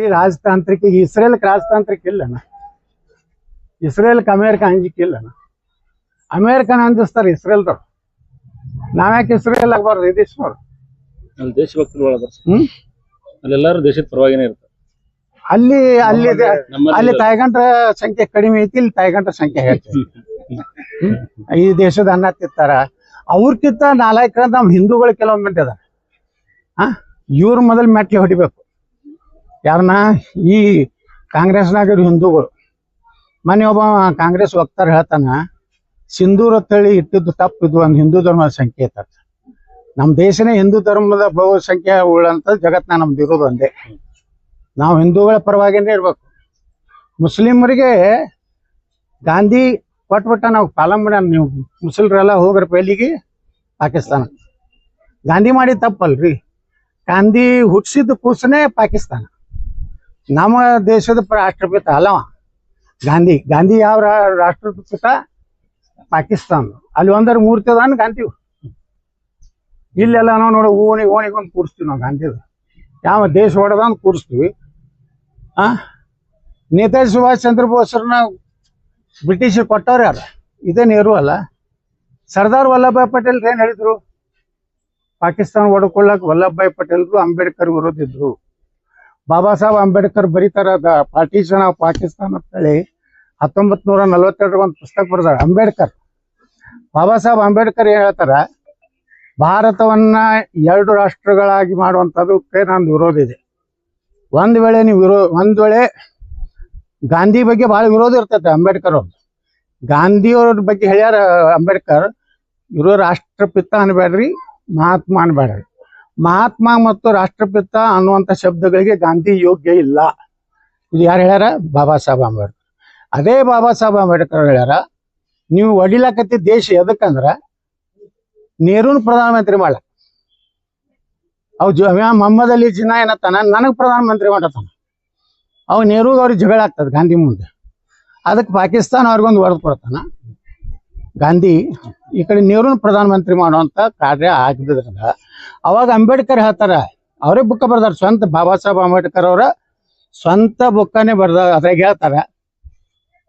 ಈ ರಾಜತಾಂತ್ರಿಕ ಇಸ್ರೇಲ್ ರಾಜತಾಂತ್ರಿಕ ಇಲ್ಲನ? ಇಸ್ರೇಲ್ಕ್ ಅಮೇರಿಕ ಅಂಜಿಕೆ ಇಲ್ಲನ? ಅಮೇರಿಕನ ಅಂಜಿಸ್ತಾರೆ ಇಸ್ರೇಲ್ದವ್ರು. ನಾವ್ಯಾಕೆ ಇಸ್ರೇಲ್ ಆಗ್ಬಾರ್ದು ಇದೇಶ್ನವ್ರು ಅಲ್ಲಿ ದೇಶಭಕ್ತರು ಒಳಗ ಹ್ಮ್? ಅಲ್ಲೆಲ್ಲಾರು ದೇಶದ ಪರವಾಗಿನೇ ಇರ್ತಾರೆ. ಅಲ್ಲಿ ಅಲ್ಲಿ ಅಲ್ಲಿ ತಾಯ್ಗಂಟ್ರ ಸಂಖ್ಯೆ ಕಡಿಮೆ ಐತಿ ಇಲ್ಲಿ ತಾಯ್ಗಂಟ್ರ ಸಂಖ್ಯೆ ಹೆಚ್ಚೈತಿ ಈ ದೇಶದ ಅನ್ನ ತಿಂತಾರ ಅವ್ರಕ್ಕಿಂತ ನಾಲ್ಕರ ನಮ್ ಹಿಂದೂಗಳು ಕೆಲವೊಮ್ಮೆ ಮಂದಿ ಅದಾರ ಹಾ ಇವ್ರ ಮೊದಲ್ ಮೆಟ್ಲಿ ಹೊಡಿಬೇಕು. ಯಾರನ್ನ ಈ ಕಾಂಗ್ರೆಸ್ನಾಗ ಇರೋ ಹಿಂದೂಗಳು. ಮೊನ್ನೆ ಒಬ್ಬ ಕಾಂಗ್ರೆಸ್ ವಕ್ತಾರ ಹೇಳ್ತಾನ, ಸಿಂಧೂರ ತಳಿ ಇಟ್ಟಿದ್ದು ಇದು ಒಂದು ಹಿಂದೂ ಧರ್ಮದ ಸಂಕೇತ. ನಮ್ಮ ದೇಶನೇ ಹಿಂದೂ ಧರ್ಮದ ಬಹುಸಂಖ್ಯೆ ಉಳ್ಳಂತ ಜಗತ್ನ ನಮ್ದು ಇರೋದು ಒಂದೇ. ನಾವು ಹಿಂದೂಗಳ ಪರವಾಗಿನೇ ಇರ್ಬೇಕು. ಮುಸ್ಲಿಮರಿಗೆ ಗಾಂಧಿ ಕೊಟ್ಬಿಟ್ಟ ನಾವು ಪಾಲಂ ಮಾಡ ನೀವು. ಮುಸ್ಲಿಮರೆಲ್ಲ ಹೋಗ್ರ ಪೈಲಿಗೆ ಪಾಕಿಸ್ತಾನ. ಗಾಂಧಿ ಮಾಡಿ ತಪ್ಪಲ್ರಿ. ಗಾಂಧಿ ಹುಟ್ಟಿಸಿದ ಕೂಸನೇ ಪಾಕಿಸ್ತಾನ. ನಮ್ಮ ದೇಶದ ರಾಷ್ಟ್ರಪಿತ ಅಲ್ಲವ? ಗಾಂಧಿ ಗಾಂಧಿ ಯಾವ ರಾಷ್ಟ್ರಪಿತ? ಪಾಕಿಸ್ತಾನ. ಅಲ್ಲಿ ಒಂದರ ಮೂರ್ತಿ ಅದಾನ ಗಾಂಧಿ. ಇಲ್ಲೆಲ್ಲ ನಾವು ನೋಡಿ, ಓಣಿ, ಓಣಿಗೊಂದು ಕೂರಿಸ್ತೀವಿ ನಾವು ಗಾಂಧಿದ. ಯಾವ ದೇಶ ಹೊಡೆದಂದು ಕೂರಿಸ್ತೀವಿ. ಆ? ನೇತಾಜಿ ಸುಭಾಷ್ ಚಂದ್ರ ಬೋಸ್ರನ್ನ ಬ್ರಿಟಿಷರು ಕೊಟ್ಟವ್ರು ಯಾರು? ಇದೇ ನೆಹರು ಅಲ್ಲ. ಸರ್ದಾರ್ ವಲ್ಲಭಾಯ್ ಪಟೇಲ್ ಏನ್ ಹೇಳಿದ್ರು? ಪಾಕಿಸ್ತಾನ ಹೊಡ್ಕೊಳ್ಳಕ್ ವಲ್ಲಭಾಯ್ ಪಟೇಲ್ರು ಅಂಬೇಡ್ಕರ್ ವಿರೋಧ ಇದ್ರು. ಬಾಬಾ ಸಾಹೇಬ್ ಅಂಬೇಡ್ಕರ್ ಬರೀತಾರ, ದ ಪಾರ್ಟಿಷನ್ ಆಫ್ ಅಂತ ಹೇಳಿ ಹತ್ತೊಂಬತ್ ನೂರ ನಲವತ್ತೆರಡರ ಒಂದು ಪುಸ್ತಕ ಬರ್ದಾರ, ಅಂಬೇಡ್ಕರ್. ಬಾಬಾ ಸಾಹೇಬ್ ಅಂಬೇಡ್ಕರ್ ಏನ್ ಹೇಳ್ತಾರ, ಭಾರತವನ್ನ ಎರಡು ರಾಷ್ಟ್ರಗಳಾಗಿ ಮಾಡುವಂಥದ್ದಕ್ಕೆ ನಂದು ವಿರೋಧ ಇದೆ. ಒಂದ್ ವೇಳೆ ನೀವು ವಿರೋ, ಒಂದ್ ವೇಳೆ ಗಾಂಧಿ ಬಗ್ಗೆ ಬಹಳ ವಿರೋಧ ಇರ್ತೈತೆ ಅಂಬೇಡ್ಕರ್ ಅವ್ರದ್ದು ಗಾಂಧಿ ಅವ್ರ ಬಗ್ಗೆ ಹೇಳ್ಯಾರ ಅಂಬೇಡ್ಕರ್, ಇವರು ರಾಷ್ಟ್ರಪಿತ ಅನ್ಬೇಡ್ರಿ ಮಹಾತ್ಮ ಅನ್ಬೇಡ್ರಿ ಮಹಾತ್ಮ ಮತ್ತು ರಾಷ್ಟ್ರಪಿತ ಅನ್ನುವಂತ ಶಬ್ದಗಳಿಗೆ ಗಾಂಧಿ ಯೋಗ್ಯ ಇಲ್ಲ. ಇದು ಯಾರು ಹೇಳ್ಯಾರ? ಬಾಬಾ ಸಾಹೇಬ್ ಅಂಬೇಡ್ಕರ್. ಅದೇ ಬಾಬಾ ಸಾಹೇಬ್ ಅಂಬೇಡ್ಕರ್ ಹೇಳ್ಯಾರ, ನೀವು ಒಡಿಲಕತ್ತಿ ದೇಶ ಎದಕ್ಕಂದ್ರ ನೇರೂನ್ ಪ್ರಧಾನಮಂತ್ರಿ ಮಾಡ ಅವ್ ಮೊಹಮ್ಮದ್ ಅಲಿ ಜಿನ್ನ ಏನತ್ತಾನ? ನನಗ್ ಪ್ರಧಾನಮಂತ್ರಿ ಮಾಡತ್ತಾನ. ಅವ್ ನೆಹರು ಅವ್ರಿಗೆ ಜಗಳ ಆಗ್ತದ ಗಾಂಧಿ ಮುಂದೆ. ಅದಕ್ಕೆ ಪಾಕಿಸ್ತಾನ ಅವ್ರಿಗೊಂದು ವರದಿ ಕೊಡ್ತಾನ. ಗಾಂಧಿ, ಈ ಕಡೆ ನೆಹರೂನ್ ಪ್ರಧಾನಮಂತ್ರಿ ಮಾಡುವಂತ ಕಾರ್ಯ ಆಗಿದ್ರಿಂದ ಅವಾಗ ಅಂಬೇಡ್ಕರ್ ಹೇಳ್ತಾರ, ಅವರೇ ಬುಕ್ಕ ಬರ್ದಾರ, ಸ್ವಂತ ಬಾಬಾ ಸಾಹೇಬ್ ಅಂಬೇಡ್ಕರ್ ಅವರ ಸ್ವಂತ ಬುಕ್ಕನೇ ಬರ್ದ ಅದ್ರಾಗ ಹೇಳ್ತಾರ,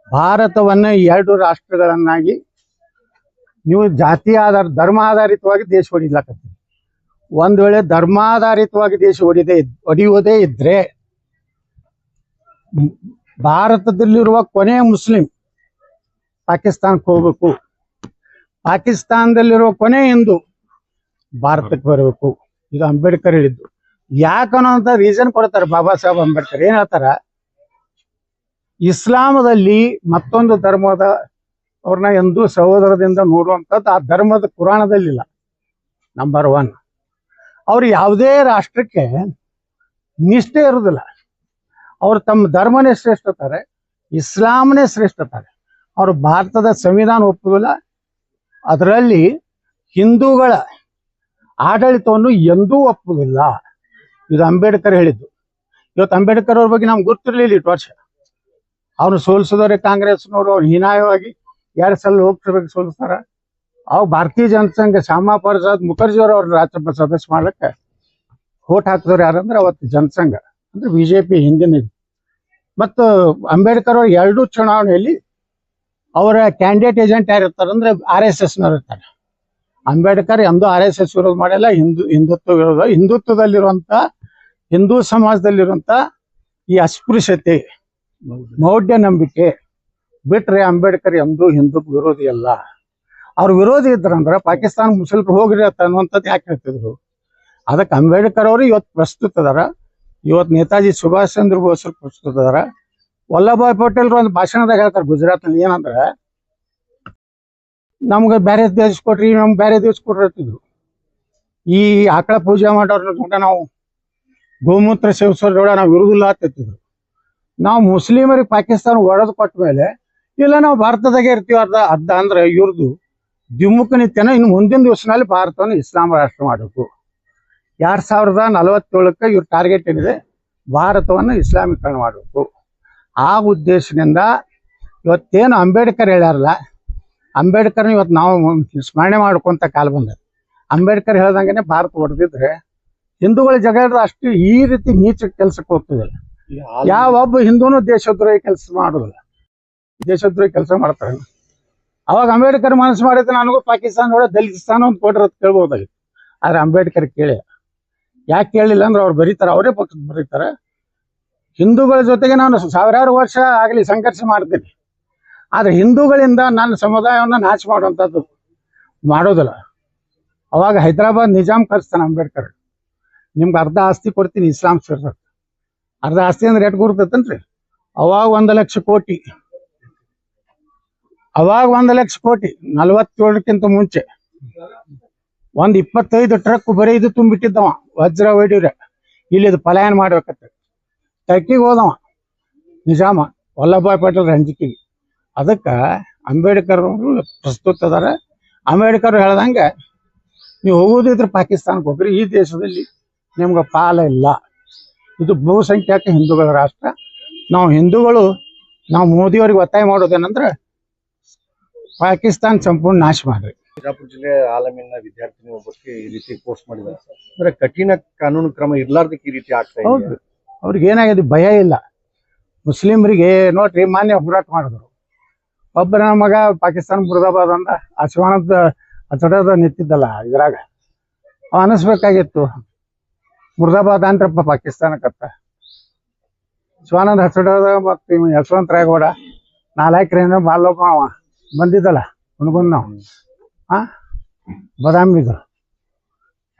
ಭಾರತವನ್ನ ಎರಡು ರಾಷ್ಟ್ರಗಳನ್ನಾಗಿ ನೀವು ಜಾತಿ ಆಧಾರ, ಧರ್ಮ ಆಧಾರಿತವಾಗಿ ದೇಶ ಹೊಡಿಲಾಕತ್ತೀರಿ ಒಂದ್ ವೇಳೆ ಧರ್ಮಾಧಾರಿತವಾಗಿ ದೇಶ ಹೊಡಿದೆ ಹೊಡೆಯುವುದೇ ಇದ್ರೆ, ಭಾರತದಲ್ಲಿರುವ ಕೊನೆಯ ಮುಸ್ಲಿಂ ಪಾಕಿಸ್ತಾನಕ್ಕೆ ಹೋಗ್ಬೇಕು. ಪಾಕಿಸ್ತಾನದಲ್ಲಿರುವ ಕೊನೆ ಹಿಂದೂ ಭಾರತಕ್ಕೆ ಬರಬೇಕು. ಇದು ಅಂಬೇಡ್ಕರ್ ಹೇಳಿದ್ದು. ಯಾಕನ್ನೋಂತ ರೀಸನ್ ಕೊಡ್ತಾರೆ ಬಾಬಾ ಸಾಹೇಬ್ ಅಂಬೇಡ್ಕರ್. ಏನ್ ಹೇಳ್ತಾರ? ಇಸ್ಲಾಮದಲ್ಲಿ ಮತ್ತೊಂದು ಧರ್ಮದ ಅವ್ರನ್ನ ಎಂದೂ ಸಹೋದರದಿಂದ ನೋಡುವಂಥದ್ದು ಆ ಧರ್ಮದ ಪುರಾಣದಲ್ಲಿಲ್ಲ. ನಂಬರ್ ಒನ್ ಅವ್ರು ಯಾವುದೇ ರಾಷ್ಟ್ರಕ್ಕೆ ನಿಷ್ಠೆ ಇರುವುದಿಲ್ಲ ಅವ್ರು ತಮ್ಮ ಧರ್ಮನೇ ಶ್ರೇಷ್ಠತಾರೆ ಇಸ್ಲಾಂನೇ ಶ್ರೇಷ್ಠತಾರೆ ಅವರು ಭಾರತದ ಸಂವಿಧಾನ ಒಪ್ಪುವುದಿಲ್ಲ ಅದರಲ್ಲಿ ಹಿಂದೂಗಳ ಆಡಳಿತವನ್ನು ಎಂದೂ ಒಪ್ಪುವುದಿಲ್ಲ. ಇದು ಅಂಬೇಡ್ಕರ್ ಹೇಳಿದ್ದು. ಇವತ್ತು ಅಂಬೇಡ್ಕರ್ ಅವ್ರ ಬಗ್ಗೆ ನಮ್ಗೆ ಗೊತ್ತಿರಲಿಲ್ಲ ಇಟ್ಟು ವರ್ಷ. ಅವ್ರು ಸೋಲಿಸಿದವ್ರೆ ಕಾಂಗ್ರೆಸ್ನವರು, ಅವ್ರು ಹೀನಾಯವಾಗಿ ಎರಡು ಸಲ ಹೋಗ್ತಿರ್ಬೇಕು ಸೋಲಿಸ್ತಾರ. ಅವ್ ಭಾರತೀಯ ಜನಸಂಘ ಶ್ಯಾಮಾ ಪ್ರಸಾದ್ ಮುಖರ್ಜಿ ಅವರು ಅವ್ರ ರಾಜ್ಯಸಭಾ ಸದಸ್ಯ ಮಾಡ್ಲಿಕ್ಕೆ ಓಟ್ ಹಾಕಿದವ್ರು ಯಾರಂದ್ರೆ ಅವತ್ತು ಜನಸಂಘ ಅಂದ್ರೆ ಬಿಜೆಪಿ ಹಿಂದಿನ ಇದು. ಮತ್ತು ಅಂಬೇಡ್ಕರ್ ಅವರು ಎರಡೂ ಚುನಾವಣೆಯಲ್ಲಿ ಅವರ ಕ್ಯಾಂಡಿಡೇಟ್ ಏಜೆಂಟ್ ಯಾರು ಇರ್ತಾರಂದ್ರೆ ಆರ್ ಎಸ್ ಎಸ್ ನವ್ರು ಇರ್ತಾರೆ. ಅಂಬೇಡ್ಕರ್ ಎಂದೂ ಆರ್ ಎಸ್ ಎಸ್ ವಿರೋಧ ಮಾಡಿಲ್ಲ, ಹಿಂದೂ, ಹಿಂದುತ್ವ ವಿರೋಧ. ಹಿಂದುತ್ವದಲ್ಲಿರುವಂತ, ಹಿಂದೂ ಸಮಾಜದಲ್ಲಿರುವಂತ ಈ ಅಸ್ಪೃಶ್ಯತೆ, ಮೌಢ್ಯ ನಂಬಿಕೆ ಬಿಟ್ರೆ ಅಂಬೇಡ್ಕರ್ ಎಂದು ಹಿಂದೂ ವಿರೋಧಿ ಅಲ್ಲ. ಅವ್ರ ವಿರೋಧಿ ಇದ್ರಂದ್ರೆ ಪಾಕಿಸ್ತಾನ ಮುಸಲ್ರು ಹೋಗ್ರಿ ಅನ್ನುವಂಥದ್ದು ಯಾಕೆ ಹೇಳ್ತಿದ್ರು? ಅದಕ್ಕೆ ಅಂಬೇಡ್ಕರ್ ಅವರು ಇವತ್ತು ಪ್ರಸ್ತುತ ಅದಾರ. ಇವತ್ತು ನೇತಾಜಿ ಸುಭಾಷ್ ಚಂದ್ರ ಬೋಸ್ ಪ್ರಸ್ತುತ ಅದಾರ. ವಲ್ಲಭಾಯ್ ಪಟೇಲ್ ಒಂದು ಭಾಷಣದಾಗ ಹೇಳ್ತಾರೆ ಗುಜರಾತ್ನಲ್ಲಿ ಏನಂದ್ರ ನಮ್ಗೆ ಬೇರೆ ದೇಶ ಕೊಟ್ರಿ, ನಮ್ಗೆ ಬೇರೆ ದೇಶ ಕೊಟ್ರಿ ಅಂತಿದ್ರು. ಈ ಆಕಳ ಪೂಜೆ ಮಾಡೋರ್ನ ನಾವು ಗೋಮೂತ್ರ ಸೇವಿಸೋದ್ರ ನಾವು ಇರುವುದಿಲ್ಲ ಅಂತಿದ್ರು ನಾವು ಮುಸ್ಲಿಮರಿಗೆ ಪಾಕಿಸ್ತಾನ ಒಡೆದು ಕೊಟ್ಟ ಮೇಲೆ, ಇಲ್ಲ ನಾವು ಭಾರತದಾಗೆ ಇರ್ತೀವಿ ಅರ್ಧ ಅರ್ಧ ಅಂದ್ರೆ ಇವ್ರದ್ದು ದ್ವಿಮುಖ ನಿತ್ಯನ ಇನ್ನು ಮುಂದಿನ ದಿವಸನಲ್ಲಿ ಭಾರತವನ್ನು ಇಸ್ಲಾಂ ರಾಷ್ಟ್ರ ಮಾಡಬೇಕು. ಎರಡ್ ಸಾವಿರದ ನಲವತ್ತೇಳಕ್ಕೆ ಇವ್ರ ಟಾರ್ಗೆಟ್ ಏನಿದೆ? ಭಾರತವನ್ನು ಇಸ್ಲಾಮೀಕರಣ ಮಾಡಬೇಕು. ಆ ಉದ್ದೇಶದಿಂದ ಇವತ್ತೇನು ಅಂಬೇಡ್ಕರ್ ಹೇಳ್ಯಾರಲ್ಲ ಅಂಬೇಡ್ಕರ್ ಇವತ್ತು ನಾವು ಸ್ಮರಣೆ ಮಾಡ್ಕೊಂತ ಕಾಲ ಬಂದ ಅಂಬೇಡ್ಕರ್ ಹೇಳ್ದಂಗೆನೆ ಭಾರತ ಹೊಡೆದಿದ್ರೆ ಹಿಂದೂಗಳ ಜಗಳ ಅಷ್ಟು ಈ ರೀತಿ ನೀಚ ಕೆಲ್ಸಕ್ಕೆ ಹೋಗ್ತಿದಿಲ್ಲ. ಯಾವ ಒಬ್ಬ ಹಿಂದೂನು ದೇಶದ್ರೋಹಿ ಕೆಲಸ ಮಾಡೋದಿಲ್ಲ. ದೇಶದ್ರೋಹಿ ಕೆಲಸ ಮಾಡ್ತಾರೆ ಅವಾಗ ಅಂಬೇಡ್ಕರ್ ಮನಸ್ಸು ಮಾಡಿದ್ರೆ ನನಗೂ ಪಾಕಿಸ್ತಾನ ಒಳಗೆ ದಲಿತಾನ ಒಂದು ಕೊಟ್ರ ಕೇಳ್ಬೋದಾಗಿತ್ತು. ಆದ್ರೆ ಅಂಬೇಡ್ಕರ್ ಕೇಳಿ ಯಾಕೆ ಕೇಳಿಲ್ಲ ಅಂದ್ರೆ ಅವ್ರು ಬರೀತಾರೆ, ಅವರೇ ಪಕ್ಷ ಬರೀತಾರೆ. ಹಿಂದೂಗಳ ಜೊತೆಗೆ ನಾನು ಸಾವಿರಾರು ವರ್ಷ ಆಗಲಿ ಸಂಘರ್ಷ ಮಾಡ್ತೀನಿ. ಆದ್ರೆ ಹಿಂದೂಗಳಿಂದ ನನ್ನ ಸಮುದಾಯವನ್ನು ನಾಶ ಮಾಡುವಂಥದ್ದು ಮಾಡೋದಿಲ್ಲ. ಅವಾಗ ಹೈದರಾಬಾದ್ ನಿಜಾಮ್ ಕರೆಸ್ತಾನೆ ಅಂಬೇಡ್ಕರ್. ನಿಮ್ಗೆ ಅರ್ಧ ಆಸ್ತಿ ಕೊಡ್ತೀನಿ ಇಸ್ಲಾಂ ಸರ್ ಅರ್ಧ ಆಸ್ತಿ ಅಂದ್ರೆ ಎಟ್ ಗುರ್ತೈತನ್ರಿ ಅವಾಗ ಒಂದು ಲಕ್ಷ ಕೋಟಿ. ಅವಾಗ ಒಂದು ಲಕ್ಷ ಕೋಟಿ. ನಲ್ವತ್ತೇಳಕ್ಕಿಂತ ಮುಂಚೆ. ಒಂದ್ ಇಪ್ಪತ್ತೈದು ಟ್ರಕ್ ಬರೀ ಇದು ತುಂಬಿಟ್ಟಿದ್ದವ, ವಜ್ರ ವೈಡೂರ ಇಲ್ಲಿದು ಪಲಾಯನ ಮಾಡ್ಬೇಕತ್ತ ಟರ್ಕಿಗೆ ಹೋದವ. ನಿಜಾಮ. ವಲ್ಲಭಾಯ್ ಪಟೇಲ್ ರಂಜಿಕಿಗೆ. ಅದಕ್ಕ ಅಂಬೇಡ್ಕರ್ ಅವರು ಪ್ರಸ್ತುತ ಅದಾರ. ಅಂಬೇಡ್ಕರ್ ಹೇಳ್ದಂಗೆ ನೀವು ಹೋಗೋದಿದ್ರೆ ಪಾಕಿಸ್ತಾನಕ್ಕೆ ಹೋಗ್ರಿ ಈ ದೇಶದಲ್ಲಿ ನಿಮ್ಗೆ ಪಾಲ ಇಲ್ಲ. ಇದು ಬಹುಸಂಖ್ಯಾತ ಹಿಂದೂಗಳ ರಾಷ್ಟ್ರ. ನಾವು ಹಿಂದೂಗಳು ನಾವು ಮೋದಿಯವರಿಗೆ ಒತ್ತಾಯ ಮಾಡೋದೇನಂದ್ರೆ ಪಾಕಿಸ್ತಾನ ಸಂಪೂರ್ಣ ನಾಶ ಮಾಡ್ರಿ. ಬಿಜಾಪುರ ಜಿಲ್ಲೆ ಆಲಮಿನ ವಿದ್ಯಾರ್ಥಿನಿ ಒಬ್ಬಕ್ಕೆ ಈ ರೀತಿ ಪೋಸ್ಟ್ ಮಾಡಿದ್ದಾರೆ. ಅಂದ್ರೆ ಕಠಿಣ ಕಾನೂನು ಕ್ರಮ ಇರ್ಲಾರ್ದಕ್ಕೆ ಈ ರೀತಿ ಆಗ್ತಾ ಇದೆ ಅವ್ರಿಗೆ ಏನಾಗಿದೆ ಭಯ ಇಲ್ಲ. ಮುಸ್ಲಿಮರಿಗೆ ನೋಡ್ರಿ ಮಾನ್ಯ ಹೋರಾಟ ಮಾಡಿದ್ರು. ಒಬ್ಬ ನನ್ನ ಮಗ ಪಾಕಿಸ್ತಾನ ಮುರ್ದಾಬಾದ್ ಅಂದ. ಅಶ್ವಾನದ ಅಚಡದ ನಿಂತಿದ್ದಲ್ಲ ಇದ್ರಾಗ. ಅನಿಸ್ಬೇಕಾಗಿತ್ತು. ಮುರ್ದಾಬಾದ್ ಅಂದ್ರಪ್ಪ ಪಾಕಿಸ್ತಾನಕ್ಕತ್ತ. ಶಿವಾನಂದ ಹಸಡದ ಮತ್ತು ಯಶವಂತ ರಾಯಗೌಡ ನಾಲ್ಕರಿಂದ ಬಾಲೊಬ್ಬ ಅವ. ಬಂದಿದ್ದಲ್ಲ ಹುಣಗುನ್ ನಾವು. ಆ? ಬದಾಮಿದ್ರು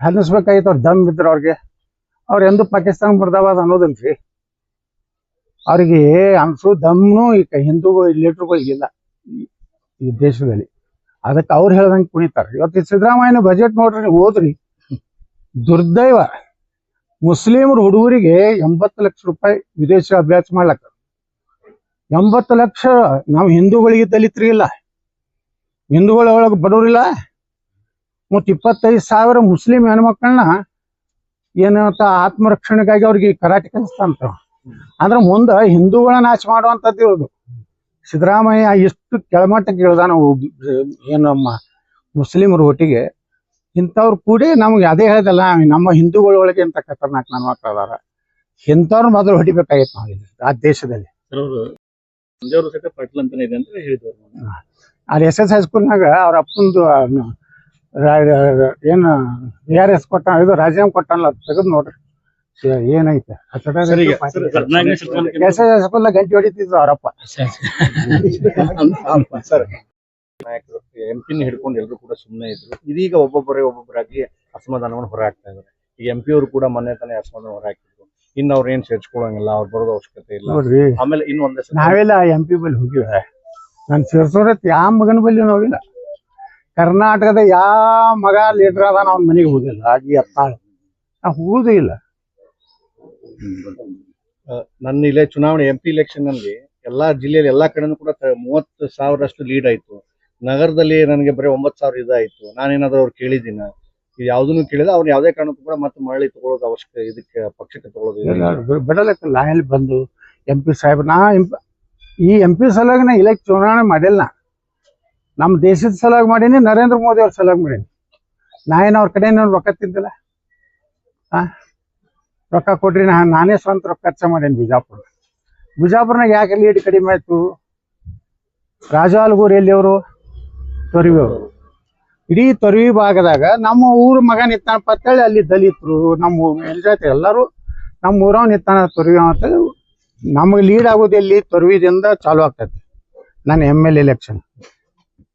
ಅನ್ನಿಸ್ಬೇಕಾಗಿತ್ತು ಅವ್ರು ದಮ್ ಇದ್ರು ಅವ್ರಿಗೆ. ಅವ್ರು ಎಂದು ಪಾಕಿಸ್ತಾನ ಮುರ್ದಾಬಾದ್ ಅನ್ನೋದಿಲ್ರಿ ಅವ್ರಿಗೆ ಅನ್ಸು ದಮ್ನು ಈಗ ಹಿಂದೂಗಳು ಲೀಟ್ರುಗಳಿಗಿಲ್ಲ ಈ- ಈ ದೇಶದಲ್ಲಿ. ಅದಕ್ಕೆ ಅವ್ರು ಹೇಳ್ದಂಗೆ ಕುಣಿತಾರೆ. ಇವತ್ತು ಸಿದ್ದರಾಮಯ್ಯನ ಬಜೆಟ್ ನೋಡ್ರಿ, ಓದ್ರಿ. ದುರ್ದೈವ. ಮುಸ್ಲಿಮರ ಹುಡುಗರಿಗೆ ಎಂಬತ್ತು ಲಕ್ಷ ರೂಪಾಯಿ ವಿದೇಶ ಅಭ್ಯಾಸ ಮಾಡ್ಲಕ್ಕ. ಎಂಬತ್ತು ಲಕ್ಷ ನಾವು ಹಿಂದೂಗಳಿಗೆ ದಲಿತರಿಗಿಲ್ಲ. ಹಿಂದೂಗಳ ಒಳಗೆ ಬಡವರಿಲ್ಲ. ಮತ್ತು ಇಪ್ಪತ್ತೈದು ಸಾವಿರ ಮುಸ್ಲಿಂ ಹೆಣ್ಮಕ್ಳನ್ನ ಏನಂತ ಆತ್ಮರಕ್ಷಣೆಗಾಗಿ ಅವ್ರಿಗೆ ಕರಾಟೆ ಕಲಿಸ್ತಾನಂತ ಅಂದ್ರೆ ಮುಂದೆ ಹಿಂದೂಗಳ ನಾಶ ಮಾಡುವಂಥದ್ದು ಇರೋದು. ಸಿದ್ದರಾಮಯ್ಯ ಎಷ್ಟು ಕೆಳಮಟ್ಟಕ್ಕೆ ಇಳ್ದಾನ ಏನು ನಮ್ಮ ಮುಸ್ಲಿಮರ ಒಟ್ಟಿಗೆ ಇಂಥವ್ರು ಕೂಡಿ ನಮ್ಗೆ ಅದೇ ಹೇಳ್ದಲ್ಲ ನಮ್ಮ ಹಿಂದೂಗಳ ಒಳಗೆ ಇಂಥ ಖತರ್ನಾಕ್ ನನ್ನ ಮಕ್ಕಳು ಅದಾರ ಇಂಥವ್ರು ಮೊದಲು ಹೊಡಿಬೇಕಾಗಿತ್ತು ನಾವು ಇಲ್ಲಿ, ಆ ದೇಶದಲ್ಲಿ. ಪಾಟೀಲ್ ಅಂತಾನೆ ಇದೆ ಅಂತ ಹೇಳಿದ್ರು ಅಲ್ಲಿ ಎಸ್ ಎಸ್ ಹೈಸ್ಕೂಲ್ನಾಗ ಅವ್ರ ಅಪ್ಪಂದು ಏನು ಎ ಆರ್ ಎಸ್ ಕೊಟ್ಟ ಇದು ರಾಜೀನಾಮೆ ಕೊಟ್ಟಲ್ಲ ತೆಗೆದು ನೋಡ್ರಿ. ಏನೈತೆ? ಕೆಲಸ ಹೈಸ್ಕೂಲ್ನಾಗ ಗಂಟೆ ಹೊಡಿತಿದ್ರು ಅವರಪ್ಪ. ಸರ್. ನಾಯಕರು ಎಂ ಪಿನ ಹಿಡ್ಕೊಂಡು ಎಲ್ಲರೂ ಕೂಡ ಸುಮ್ಮನೆ ಇದ್ರು. ಇದೀಗ ಒಬ್ಬೊಬ್ಬರೇ ಒಬ್ಬೊಬ್ಬರಾಗಿ ಅಸಮಾಧಾನವನ್ನು ಹೊರಹಾಕ್ತಾ ಇದ್ದಾರೆ. ಈಗ ಎಂ ಪಿ ಅವರು ಕೂಡ ಮೊನ್ನೆ ತಾನೇ ಅಸಮಾಧಾನ ಹೊರಹಾಕಿದ್ರು. ಇನ್ನು ಅವ್ರು ಏನ್ ಸೇರ್ಸ್ಕೊಳಂಗಿಲ್ಲ ಅವ್ರು ಬರೋದು ಅವಶ್ಯಕತೆ ಇಲ್ಲ. ನೋಡ್ರಿ. ಆಮೇಲೆ ಇನ್ನು ಒಂದೇ ನಾವೆಲ್ಲ ಎಂ ಪಿ ಬಲ್ಲಿ ಹೋಗಿವೆ ನಾನು ಸೇರ್ಸೋರತ್ ಯಾವ ಮಗನ ಬಲ್ಲಿ ಹೋಗಿಲ್ಲ. ಕರ್ನಾಟಕದ ಯಾವ ಮಗ ಲೀಡರ್ ಅದ ಅವ್ನ ಮನೆಗೆ ಹೋಗಿಲ್ಲ. ಆಗಿ ಅತ್ತ ನಾ ಹೋಗುದೇ ಇಲ್ಲ. ನನ್ನ ಇಲ್ಲೇ ಚುನಾವಣೆ ಎಂ ಪಿ ಇಲೆಕ್ಷನ್ನಲ್ಲಿ ಎಲ್ಲಾ ಜಿಲ್ಲೆಯಲ್ಲಿ ಎಲ್ಲಾ ಕಡೆನೂ ಕೂಡ ಮೂವತ್ತು ಸಾವಿರಷ್ಟು ಲೀಡ್ ಆಯ್ತು. ನಗರದಲ್ಲಿ ನನಗೆ ಬರೀ ಒಂಬತ್ತು ಸಾವಿರ ಇದಾಯ್ತು. ನಾನೇನಾದ್ರೂ ಅವ್ರು ಕೇಳಿದ್ದೀನ? ಯಾವ್ದನ್ನು ಕೇಳಿಲ್ಲ. ಅವ್ರು ಯಾವುದೇ ಕಾರಣಕ್ಕೂ ಕೂಡ ಮತ್ತೆ ಮರಳಿ ತಗೊಳ್ಳೋದು ಅವಶ್ಯಕ, ಇದಕ್ಕೆ ಪಕ್ಷಕ್ಕೆ ತಗೊಳ್ಳೋದು ಇಲ್ಲ. ಬಿಡಲಕ್ಕ, ಲಾಯಲ್ ಬಂದು ಎಂ ಪಿ ಸಾಹೇಬ್ ನಾ ಈ ಎಂ ಪಿ ಸಲುವಾಗಿ ನಾ ಇಲೆಕ್ಟ್ ಚುನಾವಣೆ ಮಾಡಿಲ್ಲ. ನಮ್ಮ ದೇಶದ ಸಲುವಾಗಿ ಮಾಡೀನಿ, ನರೇಂದ್ರ ಮೋದಿ ಅವ್ರ ಸಲುವಾಗಿ ಮಾಡೀನಿ. ನಾ ಏನು ಅವ್ರ ಕಡೆ ರೊಕ್ಕ ತಿಂದಿಲ್ಲ? ಆ? ರೊಕ್ಕ ಕೊಟ್ರಿ ನಾ ನಾನೇ ಸ್ವಂತ ರೊಕ್ಕ ಖರ್ಚು ಮಾಡೇನಿ ಬಿಜಾಪುರ ಬಿಜಾಪುರ್ನಾಗ ಯಾಕೆ ಲೀಡ್ ಕಡಿಮೆ ಆಯ್ತು? ರಾಜಾಲ್ಗೂರ್ ಎಲ್ಲಿ ಅವರು ತೊರಿವಿ ಅವರು ಇಡೀ ತೊರವಿ ಭಾಗದಾಗ ನಮ್ಮ ಊರ ಮಗ ನಿತ್ತಾನಪ್ಪ ಅಂತೇಳಿ ಅಲ್ಲಿ ದಲಿತರು, ನಮ್ಮ ಮೇಲ್ಜಾತಿ ಎಲ್ಲರೂ ನಮ್ಮ ಊರವ್ ನಿತ್ತಾನ ತೊರವಿ ಅಂತೇಳಿ ನಮಗೆ ಲೀಡ್ ಆಗೋದು ಎಲ್ಲಿ? ತೊರವಿದಿಂದ ಚಾಲು ಆಗ್ತೈತಿ. ನನ್ನ M L election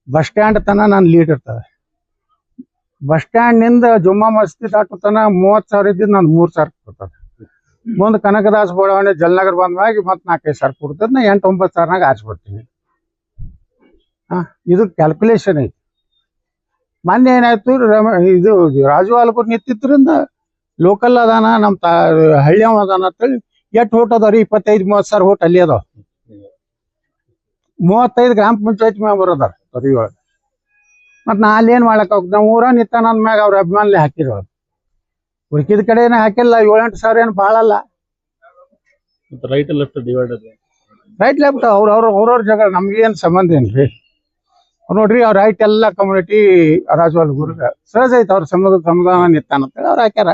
bus stand ತನಕ ನಾನು ಲೀಡ್ ಇರ್ತದೆ. ಬಸ್ ಸ್ಟ್ಯಾಂಡ್ನಿಂದ ಜುಮ್ಮಾ ಮಸ್ತಿ ತನ ಮೂವತ್ತು ಸಾವಿರ ಇದ್ದಿದ್ ನಾನು ಮೂರ್ ಸಾವಿರ ಕೊಡ್ತದೆ. ಮುಂದೆ ಕನಕದಾಸ ಬಡಾವಣೆ ಜಲ್ನಗರ್ ಬಂದ್ಮ್ಯಾಗ ಮತ್ತೆ ನಾಲ್ಕೈದು ಸಾವಿರ ಕೊಡ್ತದ ನಾ ಎಂಟು ಒಂಬತ್ತು ಸಾವಿರನಾಗ ಆರಿಸ್ಬಿಡ್ತೀನಿ ಇದು ಕ್ಯಾಲ್ಕುಲೇಷನ್ ಐತಿ. ಮೊನ್ನೆ ಏನಾಯ್ತು ಇದು ರಾಜು ಆಲ್ಕೂರ್ ನಿಂತಿದ್ರಿಂದ ಲೋಕಲ್ ಅದಾನ ನಮ್ಮ ತಾ ಹಳ್ಳಿಯವ ಅದಾನ ಅಂತೇಳಿ ಎಷ್ಟು ಓಟ್ ಅದಾವ್ರಿ ಇಪ್ಪತ್ತೈದು, ಮೂವತ್ತು ಸಾವಿರ ಓಟ್ ಅಲ್ಲಿ ಅದಾವ. ಮೂವತ್ತೈದು ಗ್ರಾಮ ಪಂಚಾಯತ್ ಮೆಂಬರ್ ಬರೋದಾರ ತೊರಿ ಒಳಗೆ ಮತ್ತು ನಾ ಅಲ್ಲಿ ಏನ್ ಮಾಡಕ್ ಹೋಗ್ ನಾವು ಊರ ನಿತ್ತಾನ ಅಂದ್ಮ್ಯಾಗ ಅವ್ರ ಅಭಿಮಾನ ಹಾಕಿರೋ ಹುಡುಕಿದ ಕಡೆ ಏನ ಹಾಕಿಲ್ಲ ಏಳೆಂಟು ಸಾವಿರ ಏನ್ ಬಾಳಲ್ಲ right left divide right left ಅವ್ರ ಅವ್ರ ಅವ್ರವ್ರ ಜಗಳ ಏನ್ ಸಂಬಂಧ ಏನ್ರಿ? ಅವ್ರ್ ನೋಡ್ರಿ ಅವ್ರ ರೈಟ್ ಎಲ್ಲ ಕಮ್ಯುನಿಟಿ ರಾಜವಾಲ್ ಗುರುಗ. ಸಹಜ ಐತೆ ಅವ್ರ ಸಮುದ ಸಮುದಾನ ಹೇಳಿ ಅವ್ರು ಹಾಕ್ಯಾರ.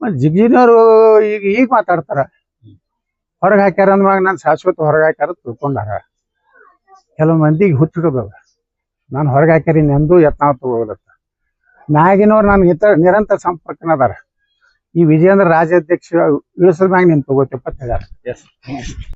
ಮತ್ತೆ ಜಿಗ್ಜಿನವರು ಈಗ ಈಗ ಮಾತಾಡ್ತಾರ. ಹೊರಗೆ ಹಾಕ್ಯಾರ ಅಂದ್ಮ್ಯಾಗ ನಾನು ಶಾಶ್ವತ ಹೊರಗೆ ಹಾಕ್ಯಾರ ತಿಳ್ಕೊಂಡಾರ. ಕೆಲವು ಮಂದಿಗೆ ಹುಚ್ಚಿಡೋದದ ನಾನು ಹೊರಗೆ ಹಾಕ್ಯಾರಿ ನೆಂದು ಯತ್ನಾವತ್ತು ತಗೋದತ್ತ ಮ್ಯಾಗಿನವ್ರು ನನ್ಗೆ ಇತರ ನಿರಂತರ ಸಂಪರ್ಕನದಾರ ಈ ವಿಜಯೇಂದ್ರ ರಾಜ್ಯಾಧ್ಯಕ್ಷ, ಇಳಿಸಲ್ ಮ್ಯಾಗ ನೀನು ತಗೋತಿಪ್ಪ ಅಂತ ಹೇಳ್ಯಾರ ಎಸ್